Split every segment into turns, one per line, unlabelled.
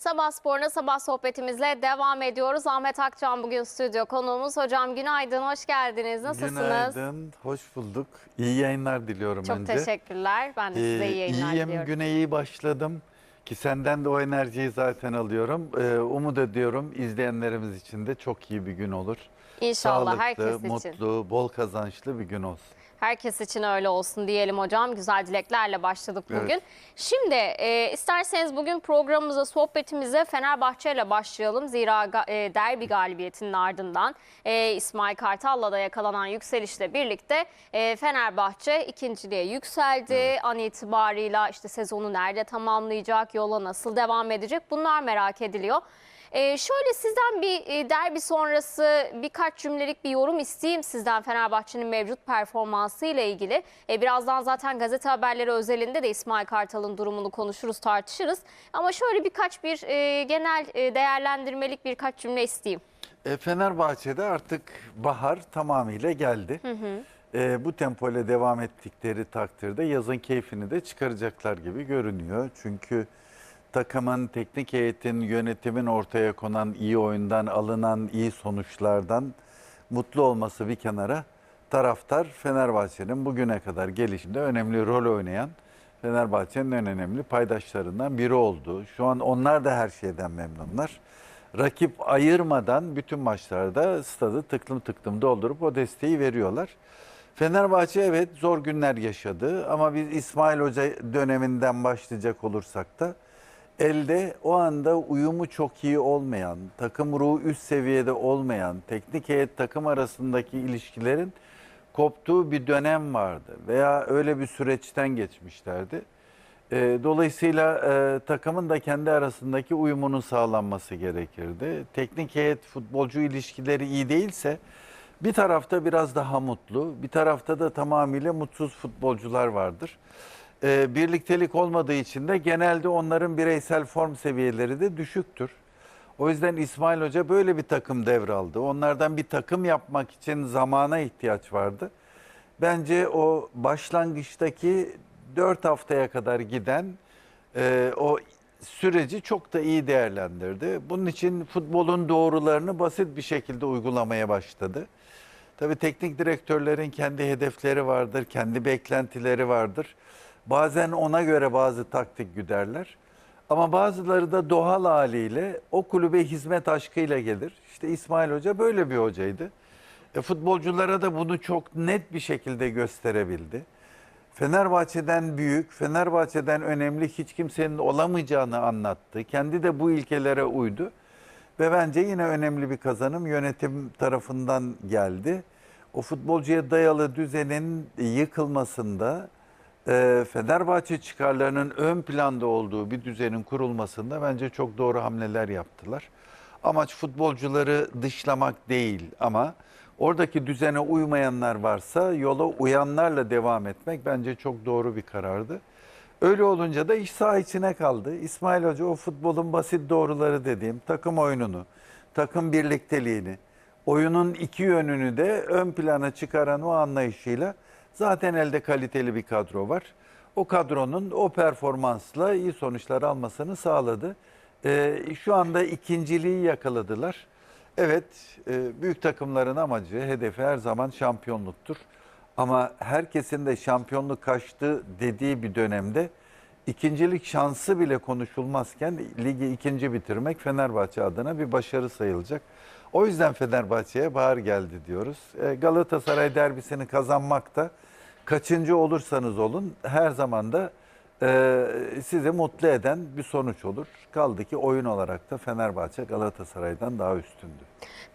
Sabah sporuna sabah sohbetimizle devam ediyoruz. Ahmet Akçan bugün stüdyo konuğumuz. Hocam günaydın, hoş geldiniz. Nasılsınız?
Günaydın, hoş bulduk. İyi yayınlar diliyorum
Çok
önce.
teşekkürler. Ben de size iyi
Ee,
yayınlar
iyiyim,
diliyorum.
güne iyi başladım. Ki senden de o enerjiyi zaten alıyorum. Ee, umut ediyorum izleyenlerimiz için de çok iyi bir gün olur.
İnşallah
Sağlıklı,
herkes için.
mutlu, bol kazançlı bir gün olsun.
Herkes için öyle olsun diyelim hocam. Güzel dileklerle başladık
Evet.
bugün. Şimdi e, isterseniz bugün programımıza, sohbetimize Fenerbahçe ile başlayalım. Zira e, derbi galibiyetinin ardından e, İsmail Kartal'la da yakalanan yükselişle birlikte e, Fenerbahçe ikinciliğe yükseldi. An itibarıyla işte sezonu nerede tamamlayacak, yola nasıl devam edecek bunlar merak ediliyor. Ee, şöyle sizden bir e, derbi sonrası birkaç cümlelik bir yorum isteyeyim sizden Fenerbahçe'nin mevcut performansı ile ilgili. Ee, birazdan zaten gazete haberleri özelinde de İsmail Kartal'ın durumunu konuşuruz, tartışırız. Ama şöyle birkaç bir e, genel e, değerlendirmelik birkaç cümle isteyeyim.
E, Fenerbahçe'de artık bahar tamamıyla geldi. E, bu tempoyla devam ettikleri takdirde yazın keyfini de çıkaracaklar gibi görünüyor. Çünkü takımın, teknik heyetin, yönetimin ortaya konan iyi oyundan, alınan iyi sonuçlardan mutlu olması bir kenara taraftar Fenerbahçe'nin bugüne kadar gelişinde önemli rol oynayan Fenerbahçe'nin en önemli paydaşlarından biri oldu. Şu an onlar da her şeyden memnunlar. Rakip ayırmadan bütün maçlarda stadı tıklım tıklım doldurup o desteği veriyorlar. Fenerbahçe evet zor günler yaşadı ama biz İsmail Hoca döneminden başlayacak olursak da elde o anda uyumu çok iyi olmayan, takım ruhu üst seviyede olmayan, teknik heyet takım arasındaki ilişkilerin koptuğu bir dönem vardı veya öyle bir süreçten geçmişlerdi. Ee, Dolayısıyla e, takımın da kendi arasındaki uyumunun sağlanması gerekirdi. Teknik heyet futbolcu ilişkileri iyi değilse bir tarafta biraz daha mutlu, bir tarafta da tamamıyla mutsuz futbolcular vardır. Ee, birliktelik olmadığı için de genelde onların bireysel form seviyeleri de düşüktür. O yüzden İsmail Hoca böyle bir takım devraldı. Onlardan bir takım yapmak için zamana ihtiyaç vardı. Bence o başlangıçtaki 4 haftaya kadar giden e, o süreci çok da iyi değerlendirdi. Bunun için futbolun doğrularını basit bir şekilde uygulamaya başladı. Tabii teknik direktörlerin kendi hedefleri vardır, kendi beklentileri vardır. Bazen ona göre bazı taktik güderler. Ama bazıları da doğal haliyle o kulübe hizmet aşkıyla gelir. İşte İsmail Hoca böyle bir hocaydı. E, futbolculara da bunu çok net bir şekilde gösterebildi. Fenerbahçe'den büyük, Fenerbahçe'den önemli hiç kimsenin olamayacağını anlattı. Kendi de bu ilkelere uydu. Ve bence yine önemli bir kazanım yönetim tarafından geldi. O futbolcuya dayalı düzenin yıkılmasında, e, Fenerbahçe çıkarlarının ön planda olduğu bir düzenin kurulmasında bence çok doğru hamleler yaptılar. Amaç futbolcuları dışlamak değil ama oradaki düzene uymayanlar varsa yola uyanlarla devam etmek bence çok doğru bir karardı. Öyle olunca da iş saha içine kaldı. İsmail Hoca o futbolun basit doğruları dediğim takım oyununu, takım birlikteliğini, oyunun iki yönünü de ön plana çıkaran o anlayışıyla zaten elde kaliteli bir kadro var. O kadronun o performansla iyi sonuçlar almasını sağladı. Ee, şu anda ikinciliği yakaladılar. Evet, e, büyük takımların amacı, hedefi her zaman şampiyonluktur. Ama herkesin de şampiyonluk kaçtı dediği bir dönemde ikincilik şansı bile konuşulmazken ligi ikinci bitirmek Fenerbahçe adına bir başarı sayılacak. O yüzden Fenerbahçe'ye bahar geldi diyoruz. E, Galatasaray derbisini kazanmakta kaçıncı olursanız olun her zaman da e, sizi mutlu eden bir sonuç olur. Kaldı ki oyun olarak da Fenerbahçe Galatasaray'dan daha üstündü.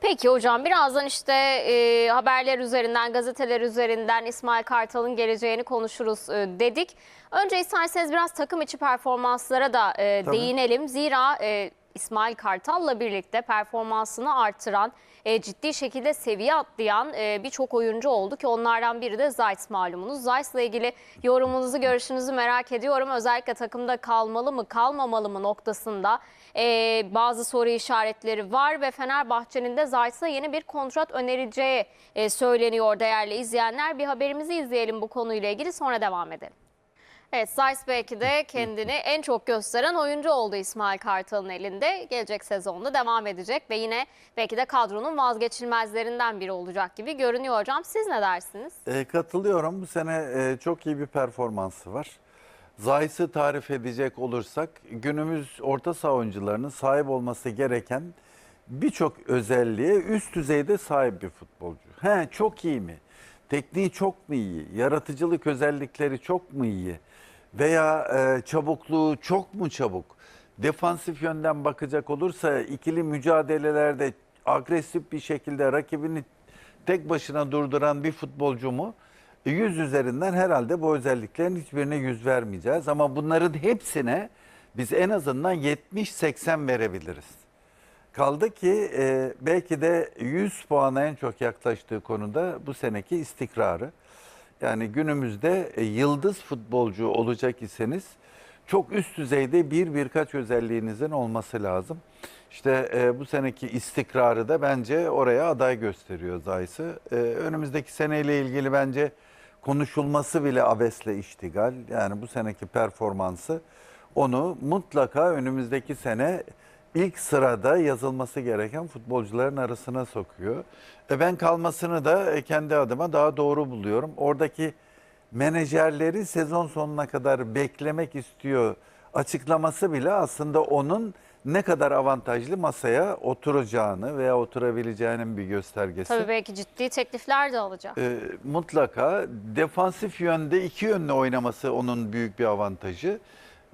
Peki hocam birazdan işte e, haberler üzerinden, gazeteler üzerinden İsmail Kartal'ın geleceğini konuşuruz e, dedik. Önce isterseniz biraz takım içi performanslara da e, değinelim. Zira e, İsmail Kartal'la birlikte performansını artıran, e, ciddi şekilde seviye atlayan e, birçok oyuncu oldu ki onlardan biri de Zayt malumunuz. Zayt'la ilgili yorumunuzu, görüşünüzü merak ediyorum. Özellikle takımda kalmalı mı, kalmamalı mı noktasında e, bazı soru işaretleri var ve Fenerbahçe'nin de Zayt'a yeni bir kontrat önereceği e, söyleniyor değerli izleyenler. Bir haberimizi izleyelim bu konuyla ilgili sonra devam edelim. Evet Zeiss belki de kendini en çok gösteren oyuncu oldu İsmail Kartal'ın elinde. Gelecek sezonda devam edecek ve yine belki de kadronun vazgeçilmezlerinden biri olacak gibi görünüyor hocam. Siz ne dersiniz?
E, katılıyorum. Bu sene e, çok iyi bir performansı var. Zayis'i tarif edecek olursak günümüz orta saha oyuncularının sahip olması gereken birçok özelliğe üst düzeyde sahip bir futbolcu. He çok iyi mi? Tekniği çok mu iyi? Yaratıcılık özellikleri çok mu iyi? Veya e, çabukluğu çok mu çabuk? Defansif yönden bakacak olursa ikili mücadelelerde agresif bir şekilde rakibini tek başına durduran bir futbolcu mu? 100 üzerinden herhalde bu özelliklerin hiçbirine yüz vermeyeceğiz. Ama bunların hepsine biz en azından 70-80 verebiliriz. Kaldı ki e, belki de 100 puana en çok yaklaştığı konuda bu seneki istikrarı. Yani günümüzde e, yıldız futbolcu olacak iseniz çok üst düzeyde bir birkaç özelliğinizin olması lazım. İşte e, bu seneki istikrarı da bence oraya aday gösteriyor Zayis'i. E, önümüzdeki seneyle ilgili bence konuşulması bile abesle iştigal. Yani bu seneki performansı onu mutlaka önümüzdeki sene ilk sırada yazılması gereken futbolcuların arasına sokuyor. E ben kalmasını da e, kendi adıma daha doğru buluyorum. Oradaki menajerleri sezon sonuna kadar beklemek istiyor açıklaması bile aslında onun ne kadar avantajlı masaya oturacağını veya oturabileceğinin bir göstergesi.
Tabii belki ciddi teklifler de alacak.
E, mutlaka defansif yönde iki yönlü oynaması onun büyük bir avantajı.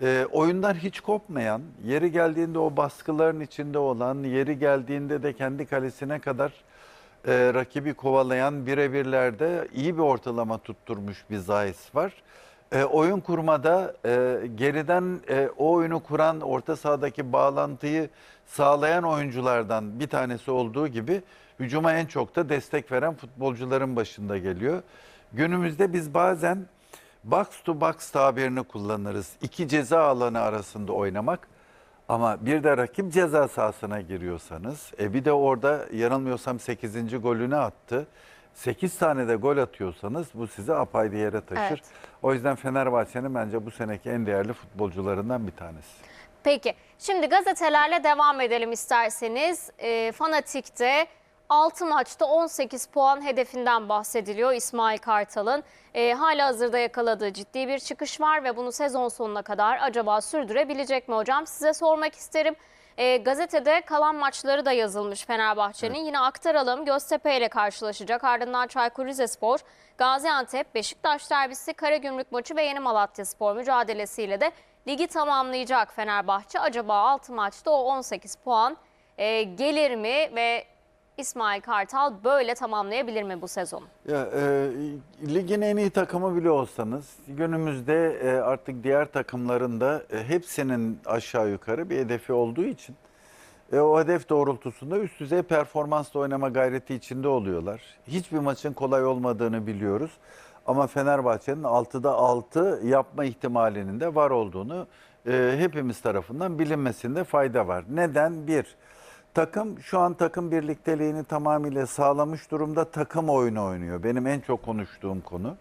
E, oyundan hiç kopmayan, yeri geldiğinde o baskıların içinde olan, yeri geldiğinde de kendi kalesine kadar e, rakibi kovalayan birebirlerde iyi bir ortalama tutturmuş bir Zayis var. E, oyun kurmada e, geriden e, o oyunu kuran orta sahadaki bağlantıyı sağlayan oyunculardan bir tanesi olduğu gibi hücuma en çok da destek veren futbolcuların başında geliyor. Günümüzde biz bazen box to box tabirini kullanırız. İki ceza alanı arasında oynamak. Ama bir de rakip ceza sahasına giriyorsanız, e bir de orada yanılmıyorsam 8. golünü attı. 8 tane de gol atıyorsanız bu sizi apayrı yere taşır.
Evet.
O yüzden Fenerbahçe'nin bence bu seneki en değerli futbolcularından bir tanesi.
Peki şimdi gazetelerle devam edelim isterseniz. E, Fanatik'te 6 maçta 18 puan hedefinden bahsediliyor İsmail Kartal'ın. E, hala hazırda yakaladığı ciddi bir çıkış var ve bunu sezon sonuna kadar acaba sürdürebilecek mi hocam? Size sormak isterim. E, gazetede kalan maçları da yazılmış Fenerbahçe'nin. Yine aktaralım. Göztepe ile karşılaşacak. Ardından Çaykur Rizespor, Gaziantep, Beşiktaş derbisi, Karagümrük maçı ve Yeni Malatya Spor mücadelesiyle de ligi tamamlayacak Fenerbahçe. Acaba 6 maçta o 18 puan e, gelir mi ve İsmail Kartal böyle tamamlayabilir mi bu sezonu?
Ya, e, ligin en iyi takımı bile olsanız günümüzde e, artık diğer takımların da e, hepsinin aşağı yukarı bir hedefi olduğu için e, o hedef doğrultusunda üst düzey performansla oynama gayreti içinde oluyorlar. Hiçbir maçın kolay olmadığını biliyoruz. Ama Fenerbahçe'nin 6'da 6 yapma ihtimalinin de var olduğunu e, hepimiz tarafından bilinmesinde fayda var. Neden? Bir, Takım şu an takım birlikteliğini tamamıyla sağlamış durumda takım oyunu oynuyor. Benim en çok konuştuğum konu.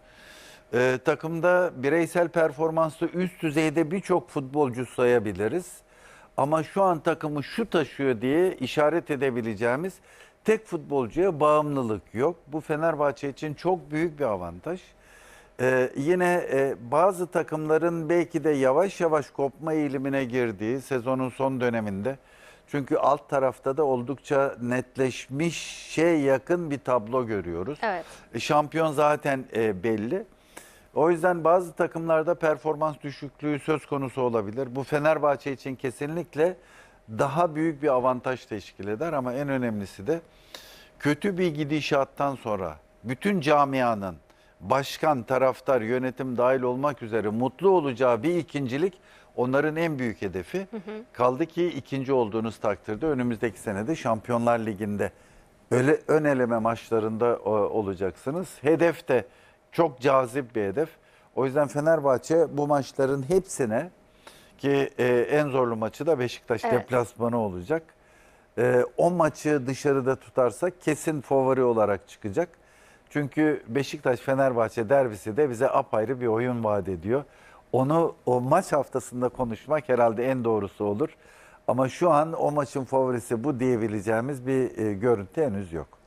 Ee, takımda bireysel performanslı üst düzeyde birçok futbolcu sayabiliriz. Ama şu an takımı şu taşıyor diye işaret edebileceğimiz tek futbolcuya bağımlılık yok. Bu Fenerbahçe için çok büyük bir avantaj. Ee, yine e, bazı takımların belki de yavaş yavaş kopma eğilimine girdiği sezonun son döneminde çünkü alt tarafta da oldukça netleşmiş şey yakın bir tablo görüyoruz.
Evet.
E, Şampiyon zaten e, belli. O yüzden bazı takımlarda performans düşüklüğü söz konusu olabilir. Bu Fenerbahçe için kesinlikle daha büyük bir avantaj teşkil eder ama en önemlisi de kötü bir gidişattan sonra bütün camianın başkan, taraftar, yönetim dahil olmak üzere mutlu olacağı bir ikincilik onların en büyük hedefi. Kaldı ki ikinci olduğunuz takdirde önümüzdeki senede Şampiyonlar Ligi'nde öyle ön eleme maçlarında o, olacaksınız. Hedef de çok cazip bir hedef. O yüzden Fenerbahçe bu maçların hepsine ki e, en zorlu maçı da Beşiktaş
Evet.
deplasmanı olacak. E, o maçı dışarıda tutarsak kesin favori olarak çıkacak. Çünkü Beşiktaş Fenerbahçe derbisi de bize apayrı bir oyun vaat ediyor. Onu o maç haftasında konuşmak herhalde en doğrusu olur. Ama şu an o maçın favorisi bu diyebileceğimiz bir e, görüntü henüz yok.